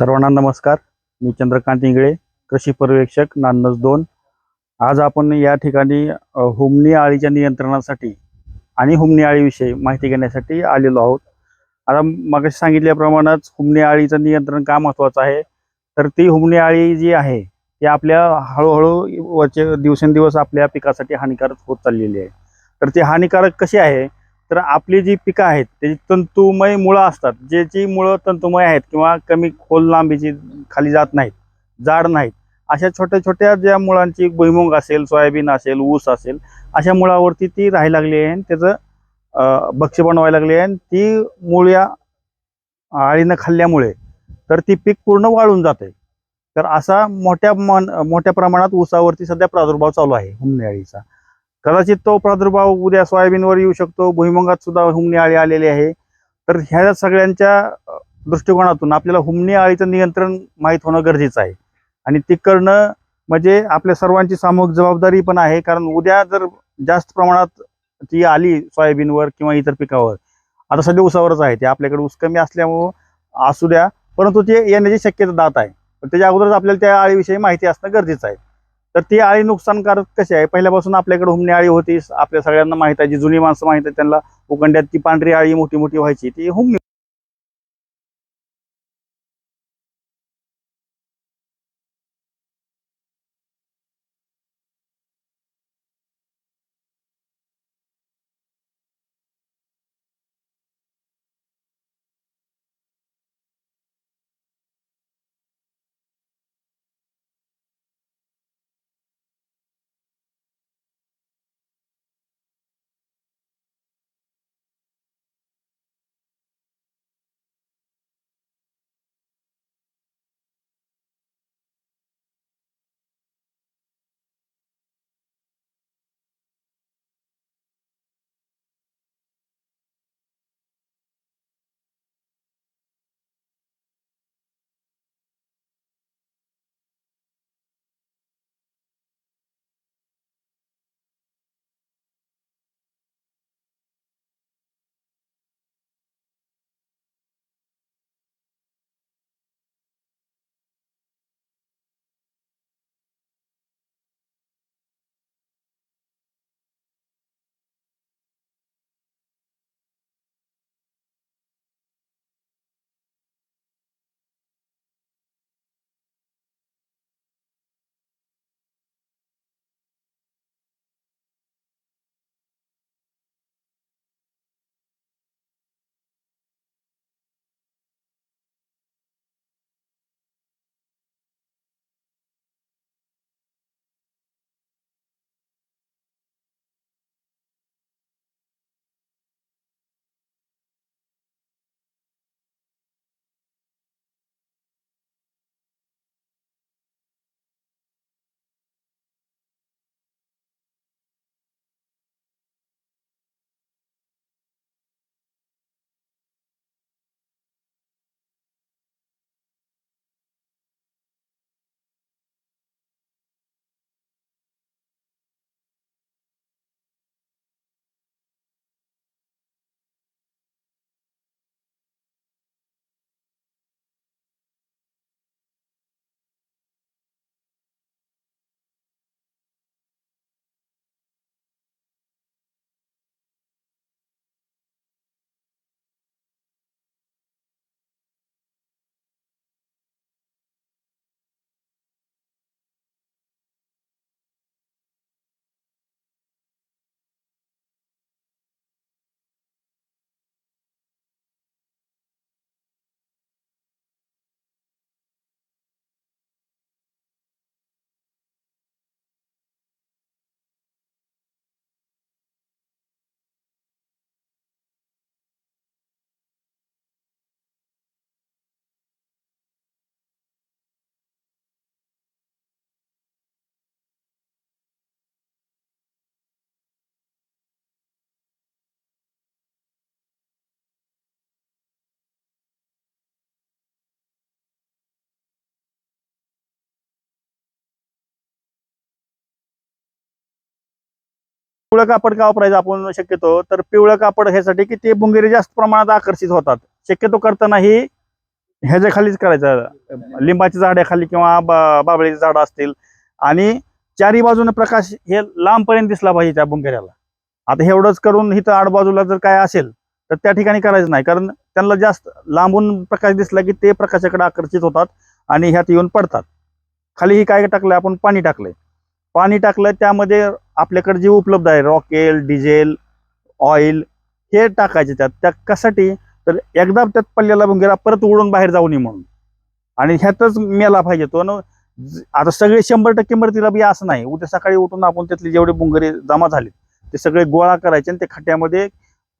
सर्वांना नमस्कार. मी चंद्रकांत इंगळे कृषी पर्यवेक्षक नान्नस दोन. आज आपण या ठिकाणी हुमणी आळीच्या नियंत्रणासाठी आणि हुमणी आळीविषयी माहिती घेण्यासाठी आलेलो आहोत. आता मग सांगितल्याप्रमाणेच हुमणी आळीचं नियंत्रण का महत्त्वाचं आहे? तर ती हुमणी आळी जी आहे ती आपल्या हळूहळू वरचे दिवसेंदिवस आपल्या पिकासाठी हानिकारक होत चाललेली आहे. तर ती हानिकारक कशी आहे? तर आपली जी पिकं आहेत त्याची तंतुमय मुळं असतात. ज्याची मुळं तंतुमय आहेत किंवा कमी खोल लांबीची खाली जात नाहीत जाड नाहीत अशा छोट्या छोट्या ज्या मुळांची भुईमुग असेल सोयाबीन असेल ऊस असेल अशा मुळावरती ती राहायला लागली आहे आणि त्याचं भक्ष भक्ष्य बनवायला लागली आहे आणि ती मूळ या आळीनं खाल्ल्यामुळे तर ती पीक पूर्ण वाळून जाते. तर असा मोठ्या मन मोठ्या प्रमाणात ऊसावरती सध्या प्रादुर्भाव चालू आहे हुमने आळीचा कदाचित तो प्रादुर्भाव उद्या सोयाबीनवर येऊ शकतो भुईमुगात सुद्धा हुमणी आळी आलेली आहे. तर ह्या सगळ्यांच्या दृष्टिकोनातून आपल्याला हुमणी आळीचं नियंत्रण माहीत होणं गरजेचं आहे. आणि ते करणं म्हणजे आपल्या सर्वांची सामूहिक जबाबदारी पण आहे. कारण उद्या जर जास्त प्रमाणात ती आली सोयाबीनवर किंवा इतर पिकावर आता सध्या ऊसावरच आहे ते. आपल्याकडे ऊस कमी असल्यामुळं असू द्या. परंतु ते येण्याची शक्यता दात आहे. त्याच्या अगोदरच आपल्याला त्या आळीविषयी माहिती असणं गरजेचं आहे. तर ती आळी नुकसानकारक कशी आहे? पहिल्यापासून आपल्याकडे हुमणी आळी होती आपल्या सगळ्यांना माहीत आहे जी जुनी माणसं माहीत आहे त्यांना उकंड्यात ती पांढरी आळी मोठी मोठी व्हायची ती हुमणी पिवळं कापड का वापरायचं आपण शक्यतो? तर पिवळं कापड ह्यासाठी की ते बुंगेरी जास्त प्रमाणात आकर्षित होतात. शक्यतो करताना ही ह्याच्या खालीच करायचं लिंबाच्या झाडाखाली किंवा बा- बाबळीची झाडं असतील. आणि चारी बाजूने प्रकाश हे लांबपर्यंत दिसला पाहिजे त्या बुंगेऱ्याला आता एवढंच करून इथं आडबाजूला जर काय असेल तर त्या ठिकाणी करायचं नाही. कारण त्यांना जास्त लांबून प्रकाश दिसला की ते प्रकाशाकडे आकर्षित होतात आणि ह्यात येऊन पडतात. खाली ही काय टाकलंय? आपण पाणी टाकलंय. पाणी टाकलं त्यामध्ये आपल्याकडे जे उपलब्ध आहे रॉकेल डिझेल ऑइल हे टाकायचे त्यात. त्या कशासाठी? तर एकदा त्यात पल्ल्याला भुंगेरा परत उडून बाहेर जाऊ नये म्हणून. आणि ह्यातच मेला पाहिजे तो. न आता सगळे शंभर टक्के मरतील बी असं नाही. उद्या सकाळी उठून आपण त्यातले जेवढे बुंगरे जमा झाले ते सगळे गोळा करायचे आणि ते खट्ट्यामध्ये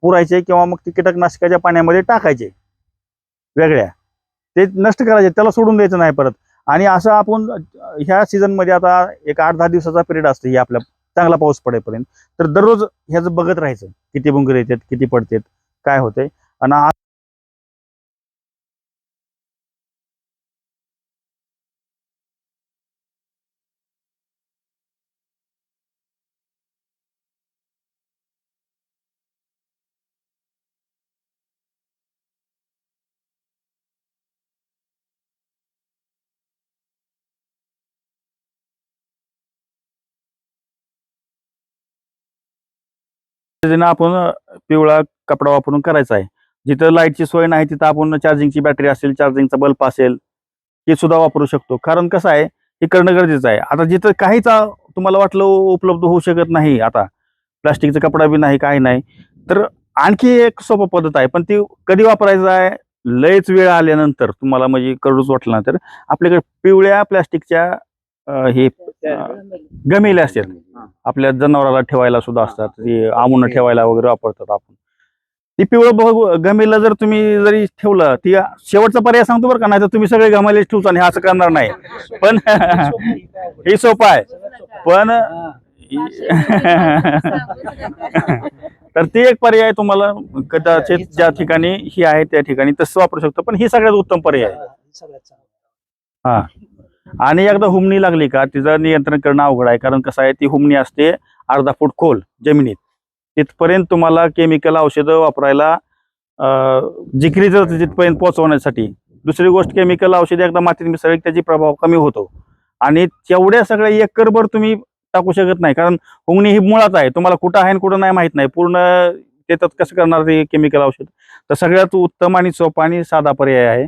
पुरायचे किंवा मग ते कीटकनाशकाच्या पाण्यामध्ये टाकायचे. वेगळ्या. ते नष्ट करायचे. त्याला सोडून द्यायचं नाही परत. आणि असं आपण ह्या सीझनमध्ये आता एक आठ दहा दिवसाचा पिरियड असतो ही आपल्या चांगला पाऊस पडेपर्यंत. तर दररोज ह्याचं बघत राहायचं किती बुंगर येतात किती पडतात काय होते आणि पद्धतीनं आपण पिवळा कपडा वापरून करायचा आहे. जिथं लाईटची सोय नाही तिथं आपण चार्जिंगची बॅटरी असेल चार्जिंगचा बल्ब असेल हे सुद्धा वापरू शकतो. कारण कसं आहे हे करणं गरजेचं आहे. आता जिथं काहीच तुम्हाला वाटलं उपलब्ध होऊ शकत नाही आता. प्लास्टिकचा कपडा बी नाही काही नाही. तर आणखी एक सोपं पद्धत आहे पण ती कधी वापरायचं आहे? लयच वेळ आल्यानंतर. तुम्हाला म्हणजे करूच वाटलं तर. आपल्याकडे पिवळ्या प्लास्टिकच्या अ, हे अ, गमेले. असतात. आपल्या जनावराला ठेवायला सुद्धा असतात. ते आमून ठेवायला वगैरे वापरतात आपण. ती पिवळं बघ गमेला जर तुम्ही जरी ठेवलं ती शेवटचा पर्याय सांगतो बरं का नाही तर तुम्ही सगळे गमालेच ठेवता आणि हे असं करणार नाही. पण हे सोपं आहे. पण तर ते एक पर्याय तुम्हाला कदाचित ज्या ठिकाणी ही आहे त्या ठिकाणी तसं वापरू शकतो. पण ही सगळ्यात उत्तम पर्याय आहे. आणि एकदा हुमणी लागली का तिचं नियंत्रण करणं अवघड आहे. कारण कसं आहे ती हुमणी असते अर्धा फूट खोल जमिनीत. तिथपर्यंत तुम्हाला केमिकल औषधं वापरायला जिकरी जिकरीचं तिथपर्यंत पोहोचवण्यासाठी दुसरी गोष्ट केमिकल औषधे एकदा मातीत मिसळली त्याची प्रभाव कमी होतो. आणि तेवढ्या सगळ्या एकरभर तुम्ही टाकू शकत नाही. कारण हुंगणी ही मुळात आहे. तुम्हाला कुठं आहे आणि कुठं नाही माहीत नाही. पूर्ण त्याच्यात कसं करणार ते केमिकल औषध? तर सगळ्यात उत्तम आणि सोपा आणि साधा पर्याय आहे.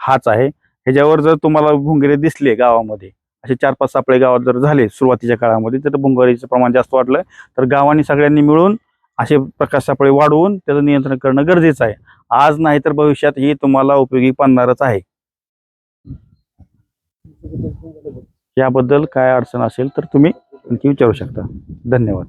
हाच आहे. ह्याच्यावर जर तुम्हाला भुंगरे दिसले गावामध्ये असे चार पाच सापळे गावात जर झाले सुरुवातीच्या काळामध्ये तर भुंगरीचं प्रमाण जास्त वाढलं तर गावांनी सगळ्यांनी मिळून असे प्रकाश सापळे वाढवून त्याचं नियंत्रण करणं गरजेचं आहे. आज नाही तर भविष्यात ही तुम्हाला उपयोगी पडणारच आहे. याबद्दल काय अडचण असेल तर तुम्ही आणखी विचारू शकता. धन्यवाद.